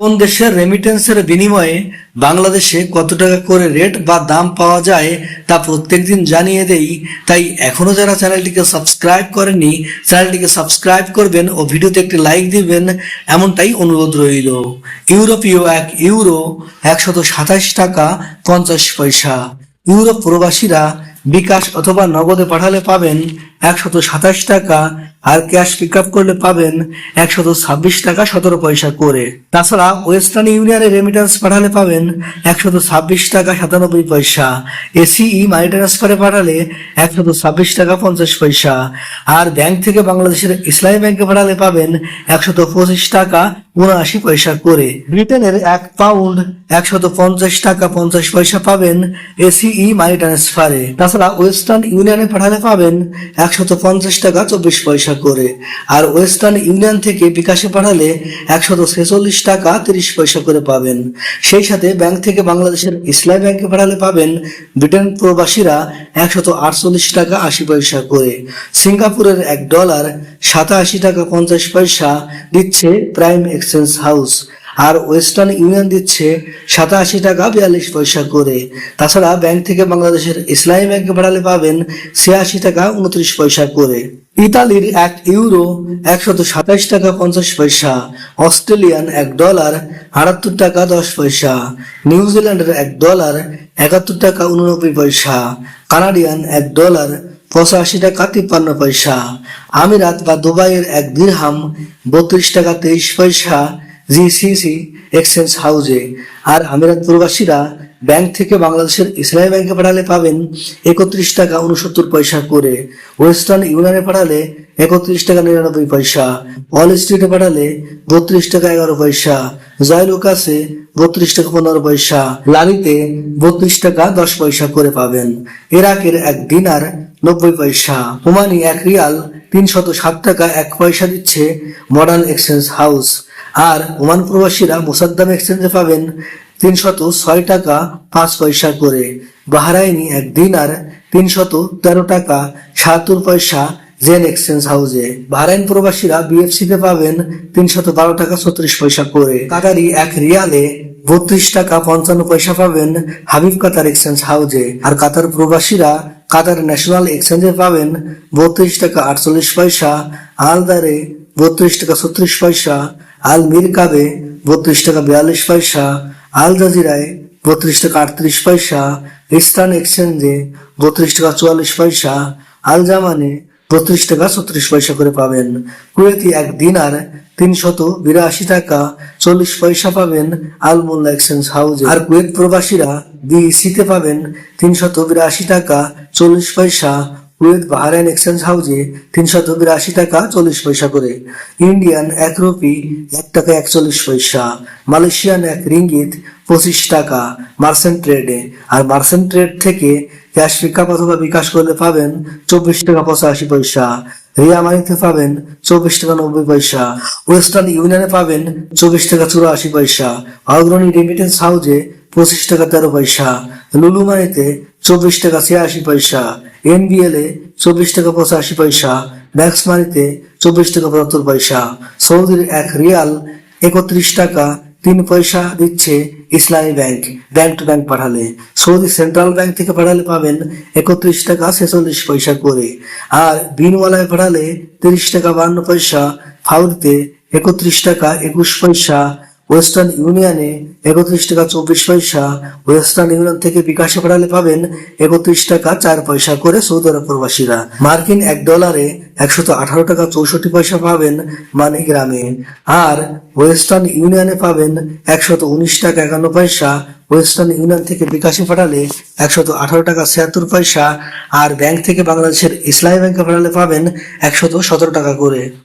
কোন দেশের রেমিটেন্সের বিনিময়ে বাংলাদেশে কত টাকা করে রেট বা দাম পাওয়া যায় তা প্রত্যেকদিন জানিয়ে দেই। তাই এখনও যারা চ্যানেলটিকে সাবস্ক্রাইব করেননি, চ্যানেলটিকে সাবস্ক্রাইব করবেন ও ভিডিওতে একটি লাইক দিবেন, এমনটাই অনুরোধ রইল। ইউরোপীয় এক ইউরো, একশত সাতাশ টাকা পঞ্চাশ পয়সা। ইউরোপ প্রবাসীরা বিকাশ অথবা নগদে পাঠালে পাবেন একশত সাতাশ টাকা আর ক্যাশ পিক আপ করলে পাবেন একশত ছাব্বিশ টাকা সতেরো পয়সা করে। তাছাড়া ওয়েস্টার্ন ইউনিয়নে রেমিটেন্স পাঠালে পাবেন একশত ছাব্বিশ টাকা সাতানব্বই পয়সা। এসিই মানি ট্রান্সফারে পাঠালে একশত ছাব্বিশ টাকা পঞ্চাশ পয়সা। আর ব্যাংক থেকে বাংলাদেশের ইসলামী ব্যাংকে পাঠালে পাবেন একশত পঁচিশ টাকা উনআশি পয়সা করে। ব্রিটেনের এক পাউন্ড একশত পঞ্চাশ টাকা পঞ্চাশ পয়সা পাবেন এসিই মানি ট্রান্সফারে তাছাড়া ওয়েস্টার্ন ইউনিয়নে পাঠালে পাবেন একশত পঞ্চাশ টাকা চব্বিশ পয়সা করে। আর ওয়েস্টার্ন ইউনিয়ন থেকে বিকাশে পাঠালে একশত ছেচল্লিশ টাকা তিরিশ পয়সা করে পাবেন। সেই সাথে ব্যাংক থেকে বাংলাদেশের ইসলামী ব্যাংকে পাঠালে পাবেন ব্রিটেন প্রবাসীরা একশত আটচল্লিশ টাকা আশি পয়সা করে। সিঙ্গাপুরের এক ডলার সাতাশি টাকা পঞ্চাশ পয়সা দিচ্ছে প্রাইম এক্সচেঞ্জ হাউস। আর ওয়েস্টার্ন ইউনিয়ন দিচ্ছে সাতাশি টাকা বিয়াল্লিশ পয়সা করে। তাছাড়া ব্যাংক থেকে বাংলাদেশের ইসলামী ব্যাংকে পাঠালে পাবেন ছিয়াশি টাকা উনত্রিশ পয়সা করে। ইতালির এক ইউরো একশত সাতাশ টাকা পঞ্চাশ পয়সা, অস্ট্রেলিয়ান এক ডলার আটাত্তর টাকা দশ পয়সা নিউজিল্যান্ডের এক ডলার একাত্তর টাকা উননব্বই পয়সা, কানাডিয়ান এক ডলার পঁচাশি টাকা তিপ্পান্ন পয়সা, আমিরাত বা দুবাইয়ের এক দিরহাম বত্রিশ টাকা তেইশ পয়সা জিসিসি এক্সচেঞ্জ হাউজে আর আমিরাত প্রবাসীরা ব্যাংক থেকে বাংলাদেশের ইসলামী ব্যাংকে পাঠালে পাবেন একত্রিশ টাকা উনসত্তর পয়সা করে। ওয়েস্টার্ন ইউনিয়নে পাঠালে একত্রিশ টাকা নিরানব্বই পয়সা। ওয়াল স্ট্রিটে পাঠালে বত্রিশ টাকা এগারো পয়সা। জয়লুকাসে বত্রিশ টাকা পনেরো পয়সা। লালিতে বত্রিশ টাকা দশ পয়সা করে পাবেন। ইরাকের এক দিনার নব্বই পয়সা। ওমানি এক রিয়াল তিনশত সাত টাকা এক পয়সা দিচ্ছে মডার্ন এক্সচেঞ্জ হাউস আর ওমান প্রবাসীরা মোসাদ্দাম এক্সচেঞ্জে পাবেন তিনশত ছয় টাকা, পাঁচ পয়সা করে। বাহারাইনি এক দিনার তিনশত তেরো টাকা সাতাত্তর পয়সা জেন এক্সচেঞ্জ হাউসে বাহরাইন প্রবাসীরা বিএফসি তে পাবেন তিনশত বারো টাকা, ছত্রিশ পয়সা করে। কাতারি এক রিয়ালে বত্রিশ টাকা, পঞ্চান্ন পয়সা পাবেন হাবিব কাতার এক্সচেঞ্জ হাউসে আর কাতার প্রবাসীরা কাতার ন্যাশনাল এক্সচেঞ্জে পাবেন বত্রিশ টাকা, আটচল্লিশ পয়সা। আলদারে বত্রিশ টাকা, ছত্রিশ পয়সা। আল মির কাবে বত্রিশ টাকা বিয়াল্লিশ পয়সা, আল জাজিরায় বত্রিশ টাকা আটত্রিশ পয়সা, ইস্টার্ন এক্সচেঞ্জে বত্রিশ টাকা চুয়াল্লিশ পয়সা, আল জামানে বত্রিশ টাকা ছত্রিশ পয়সা করে পাবেন। কুয়েতি এক দিনার তিনশত বিরাশি টাকা চল্লিশ পয়সা পাবেন আল মোল্লা এক্সচেঞ্জ হাউসে আর কুয়েত প্রবাসীরা বিইসিতে পাবেন তিনশত বিরাশি টাকা চল্লিশ পয়সা কুয়েত বাহরাইন এক্সচেঞ্জ হাউসে তিনশত বিরাশি টাকা চল্লিশ পয়সা করে। ইন্ডিয়ান এক রুপি এক টাকা একচল্লিশ পয়সা। মালয়েশিয়ান এক রিঙ্গিত পঁচিশ টাকা। মার্সেন্ট ট্রেডে আর মার্সেন্ট ট্রেড থেকে ক্যাশ পিকআপ অথবা বিকাশ করলে পাবেন চব্বিশ টাকা পঁচাশি পয়সা। রিয়া মানিতে পাবেন চব্বিশ টাকা নব্বই পয়সা। ওয়েস্টার্ন ইউনিয়নে পাবেন চব্বিশ টাকা চুরাশি পয়সা। অগ্রণী রেমিটেন্স হাউসে পঁচিশ টাকা তেরো পয়সা লুলু মানিতে চব্বিশ টাকা ছিয়াশি পয়সা, এনবিএল এ চব্বিশ টাকা পঁচাশি পয়সা ম্যাক্স মানিতে চব্বিশ টাকা পঁচাত্তর পয়সা, সৌদির এক রিয়াল একত্রিশ টাকা তিন পয়সা দিচ্ছে Islami bank bank to bank পাঠালে। সৌদি সেন্ট্রাল ব্যাংক থেকে পাঠালে পাবেন একত্রিশ টাকা ছেচল্লিশ পয়সা করে। আর বিনওয়ালায় পাঠালে তিরিশ টাকা বান্ন পয়সা, ফাউরিতে একত্রিশ টাকা একুশ পয়সা ওয়েস্টার্ন ইউনিয়নে একত্রিশ টাকা চব্বিশ পয়সা, ওয়েস্টার্ন ইউনিয়ন থেকে বিকাশে পাঠালে পাবেন একত্রিশ টাকা চার পয়সা করে সৌদি আরব প্রবাসীরা। মার্কিন এক ডলারে একশত আঠারো টাকা চৌষট্টি পয়সা পাবেন মানে গ্রামে আর ওয়েস্টার্ন ইউনিয়নে পাবেন একশত উনিশ টাকা একান্ন পয়সা, ওয়েস্টার্ন ইউনিয়ন থেকে বিকাশে পাঠালে একশত আঠারো টাকা ছিয়াত্তর পয়সা, আর ব্যাংক থেকে বাংলাদেশের ইসলামী ব্যাংকে পাঠালে পাবেন একশত সতেরো টাকা করে।